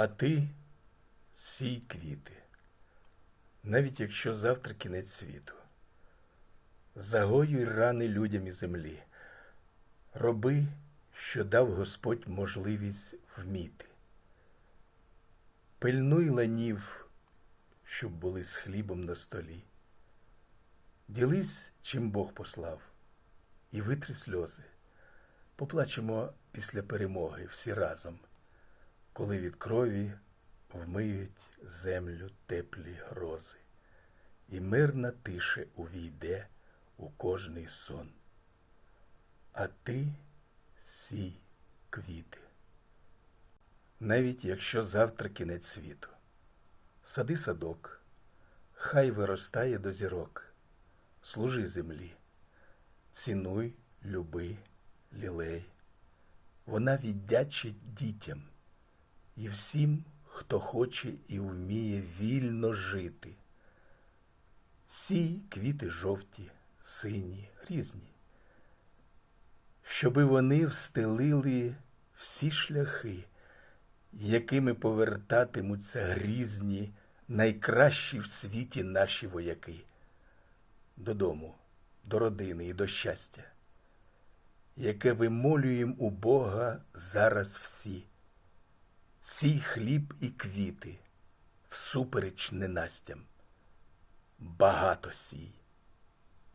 А ти сій квіти, навіть якщо завтра кінець світу. Загоюй рани людям і землі, роби, що дав Господь можливість вміти. Пильнуй ланів, щоб були з хлібом на столі. Ділись, чим Бог послав, і витри сльози. Поплачемо після перемоги всі разом, коли від крові вмиють землю теплі грози, і мирна тише увійде у кожний сон. А ти сій квіти. Навіть якщо завтра кінець світу, сади садок, хай виростає до зірок, служи землі, цінуй, люби, лілей. Вона віддячить дітям і всім, хто хоче і вміє вільно жити. Сій квіти жовті, сині, різні, щоби вони встелили всі шляхи, якими повертатимуться грізні, найкращі в світі наші вояки, додому, до родини і до щастя, яке вимолюєм у Бога зараз всі, сій хліб і квіти, всупереч ненастям, багато сій.